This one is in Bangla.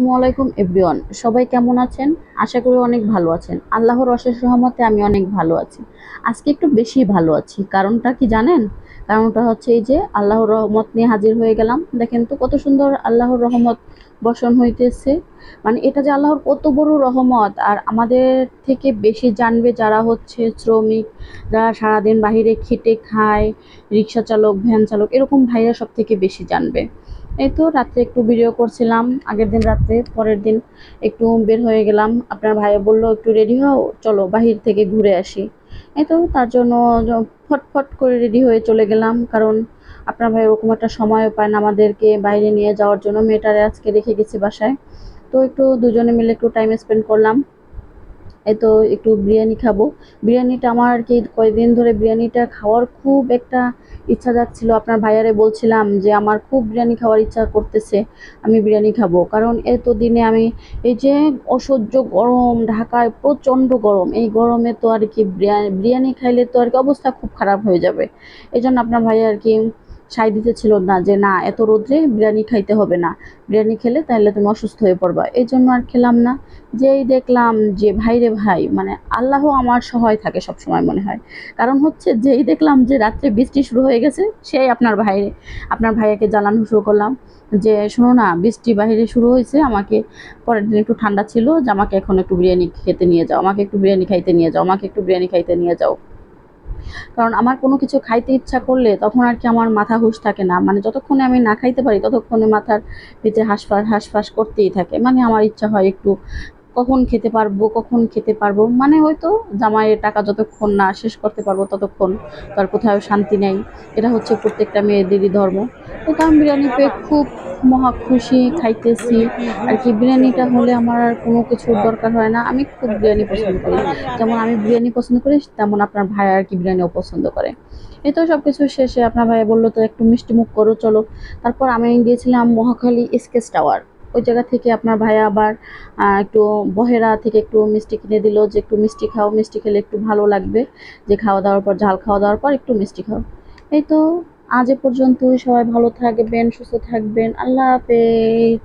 আসসালামু আলাইকুম, এভরিওয়ান। সবাই কেমন আছেন? আশা করি অনেক ভালো আছেন। আল্লাহর অশেষ রহমতে আমি অনেক ভালো আছি। আজকে একটু বেশি ভালো আছি। কারণটা কি জানেন? কারণটা হচ্ছে এই যে আল্লাহর রহমত নিয়ে হাজির হয়ে গেলাম। দেখেন তো কত সুন্দর আল্লাহর রহমত বসন হইতেছে। মানে এটা যে আল্লাহর কত বড় রহমত। আর আমাদের থেকে বেশি জানবে যারা হচ্ছে শ্রমিক, যারা সারাদিন বাহিরে খেটে খায়, রিক্সা চালক, ভ্যান চালক, এরকম ভাইরা সব থেকে বেশি জানবে। এই তো রাত্রে একটু ভিডিও করছিলাম, আগের দিন রাত্রে, পরের দিন একটু বের হয়ে গেলাম। আপনার ভাইয়া বলল, একটু রেডি হও, চলো বাহির থেকে ঘুরে আসি। এই তো তার জন্য ফটফট করে রেডি হয়ে চলে গেলাম, কারণ আপনার ভাই ওরকম একটা সময়ও পায় না আমাদেরকে বাইরে নিয়ে যাওয়ার জন্য। মেয়েটারে আজকে রেখে গেছি বাসায়। তো একটু দুজনে মিলে একটু টাইম স্পেন্ড করলাম। তো একটু বিরিয়ানি খাব। বিরিয়ানিটা আমার আর কি কয়েকদিন ধরে বিরিয়ানিটা খাওয়ার খুব একটা ইচ্ছা যাচ্ছিল আপনার ভাইয়ারে বলছিলাম যে, আমার খুব বিরিয়ানি খাওয়ার ইচ্ছা করতেছে, আমি বিরিয়ানি খাব। কারণ এত দিনে আমি এই যে অসহ্য গরম, ঢাকায় প্রচণ্ড গরম, এই গরমে তো আর কি বিরিয়ানি বিরিয়ানি খাইলে তো আর কি অবস্থা খুব খারাপ হয়ে যাবে। এই জন্য আপনার ভাইয়া আর কি সাই দিতে ছিল না যে, না, এত রোদ্রে বিরিয়ানি খাইতে হবে না। বিরিয়ানি খেলে তাহলে তুমি অসুস্থ হয়ে পড়বা। এই জন্য আর খেলাম না। যেই দেখলাম যে, ভাই রে ভাই মানে আল্লাহ আমার সহায় থাকে সব সময় মনে হয়। কারণ হচ্ছে যেই দেখলাম যে, রাত্রে বৃষ্টি শুরু হয়ে গেছে, সেই আপনার ভাই, আপনার ভাইয়াকে জ্বালানো শুরু করলাম। যে, শোনো না, বৃষ্টি বাইরে শুরু হয়েছে, আমাকে পরের দিন একটু ঠান্ডা ছিল, যে, আমাকে এখন একটু বিরিয়ানি খেতে নিয়ে যাও, আমাকে একটু বিরিয়ানি খাইতে নিয়ে যাও, আমাকে একটু বিরিয়ানি খাইতে নিয়ে যাও। কারণ আমার কোনো কিছু খাইতে ইচ্ছা করলে তখন আর কি আমার মাথা হুঁশ থাকে না। মানে যতক্ষণে আমি না খাইতে পারি, ততক্ষণে মাথার ভিতরে হাঁসফাঁস হাঁসফাঁস করতেই থাকে। মানে আমার ইচ্ছা হয় একটু কখন খেতে পারব, কখন খেতে পারব? মানে হয়তো জামাইয়ের টাকা যতক্ষণ না শেষ করতে পারব ততক্ষণ, তার কোথাও শান্তি নেই। এটা হচ্ছে প্রত্যেকটা মেয়েদেরই ধর্ম। তো আমি বিরিয়ানি পেয়ে খুব মহা খুশি, খাইতেছি। আর কি, বিরিয়ানিটা হলে আমার আর কোনো কিছুর দরকার হয় না। আমি খুব বিরিয়ানি পছন্দ করি। যেমন আমি বিরিয়ানি পছন্দ করি, তেমন আপনার ভাই আর কি বিরিয়ানিও পছন্দ করে। এই তো সব কিছু শেষে আপনার ভাই বলল, তো একটু মিষ্টি মুখ করো, চলো। তারপর আমি গিয়েছিলাম মহাখালী স্কেচ টাওয়ার। ওই জায়গা থেকে আপনার ভাইয়া আবার একটু বহেরা থেকে একটু মিষ্টি কিনে দিল যে একটু মিষ্টি খাও, মিষ্টি খেলে একটু ভালো লাগবে। যে খাওয়া দাওয়ার পর, ঝাল খাওয়া দাওয়ার পর একটু মিষ্টি খাও। এই তো আজ এ পর্যন্তই। সবাই ভালো থাকবেন, সুস্থ থাকবেন। আল্লাহ হাফেজ।